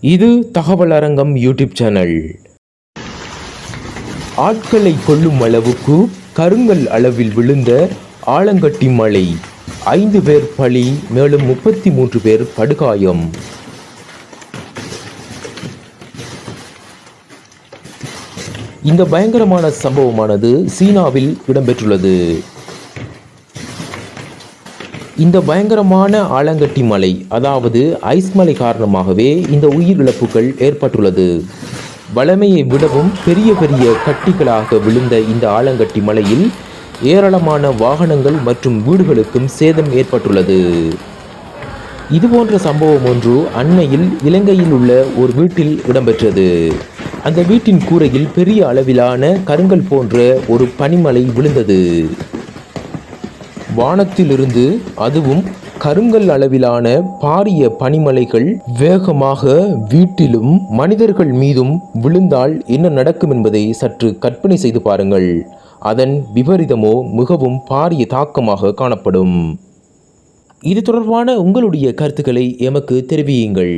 இது தகவல் அரங்கம் யூடியூப் சேனல். ஆட்களை கொல்லும் அளவுக்கு கருங்கல் அளவில் விழுந்த ஆலங்கட்டி மலை. ஐந்து பேர் பலி மேலும் முப்பத்தி மூன்று பேர் படுகாயம். இந்த பயங்கரமான சம்பவமானது சீனாவில் இடம்பெற்றுள்ளது. இந்த பயங்கரமான ஆலங்கட்டி மலை அதாவது ஐஸ் மலை காரணமாகவே இந்த உயிரிழப்புகள் ஏற்பட்டுள்ளது. வளமையை விடவும் பெரிய பெரிய கட்டிகளாக விழுந்த இந்த ஆலங்கட்டி மலையில் ஏராளமான வாகனங்கள் மற்றும் வீடுகளுக்கும் சேதம் ஏற்பட்டுள்ளது. இதுபோன்ற சம்பவம் ஒன்று அண்மையில் இலங்கையில் உள்ள ஒரு வீட்டில் இடம்பெற்றது. அந்த வீட்டின் கூரையில் பெரிய அளவிலான கருங்கல் போன்ற ஒரு பனிமலை விழுந்தது. வானத்திலிருந்து அதுவும் கருங்கல் அளவிலான பாரிய பனிமலைகள் வேகமாக வீட்டிலும் மனிதர்கள் மீதும் விழுந்தால் என்ன நடக்கும் என்பதை சற்று கற்பனை செய்து பாருங்கள். அதன் விபரீதமோ மிகவும் பாரிய தாக்கமாக காணப்படும். இது தொடர்பான உங்களுடைய கருத்துக்களை எமக்கு தெரிவியுங்கள்.